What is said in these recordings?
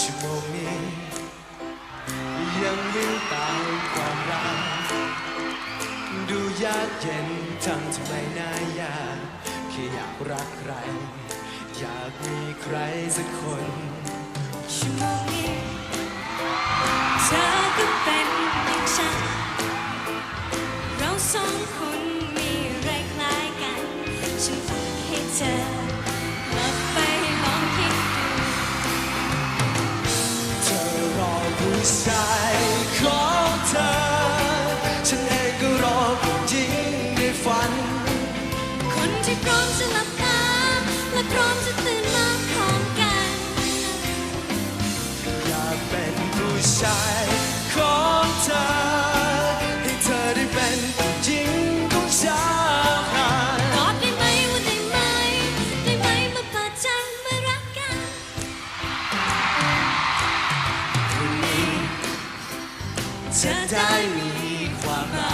ชั่วโมงนี้ยังวิ่งตามความรักดูยากเย็นทำทำไมน่ายากแค่อยากรักใคร อยากมีใครสักคนชั่วโมงนี้เธอก็เป็นอย่างฉันเราสองคน อผู้ชายของเธอ ฉันเองก็รอผู้หญิงในฝัน คนที่พร้อมจะหลับตาและพร้อมจะตื่นมาพร้อมกัน อยากเป็นผู้ชาย เธอได้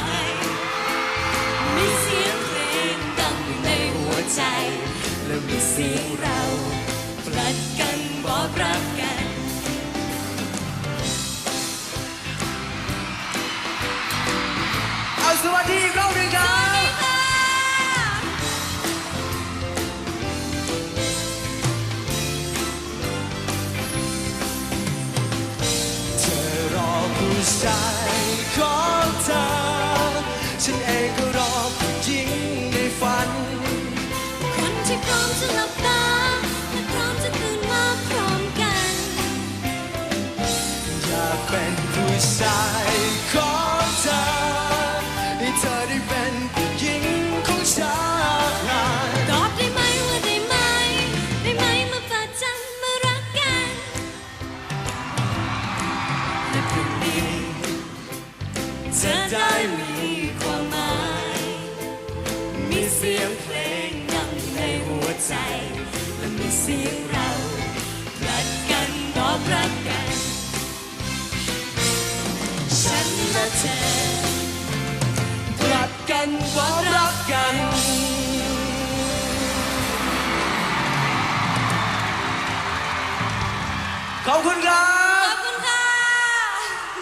ผู้ชายของเธอ ฉันเองก็รอผู้หญิงในฝัน คนที่พร้อมจะหลับตาและพร้อมจะตื่นมาพร้อมกัน อยากเป็นผู้ชายของเธอ มีความหมาย มีเสียงเพลงดังในหัวใจ และมีเสียงเราปลัดกันบอกรักกัน ฉันและเธอผลัดกันบอกรักกันขอบคุณครับ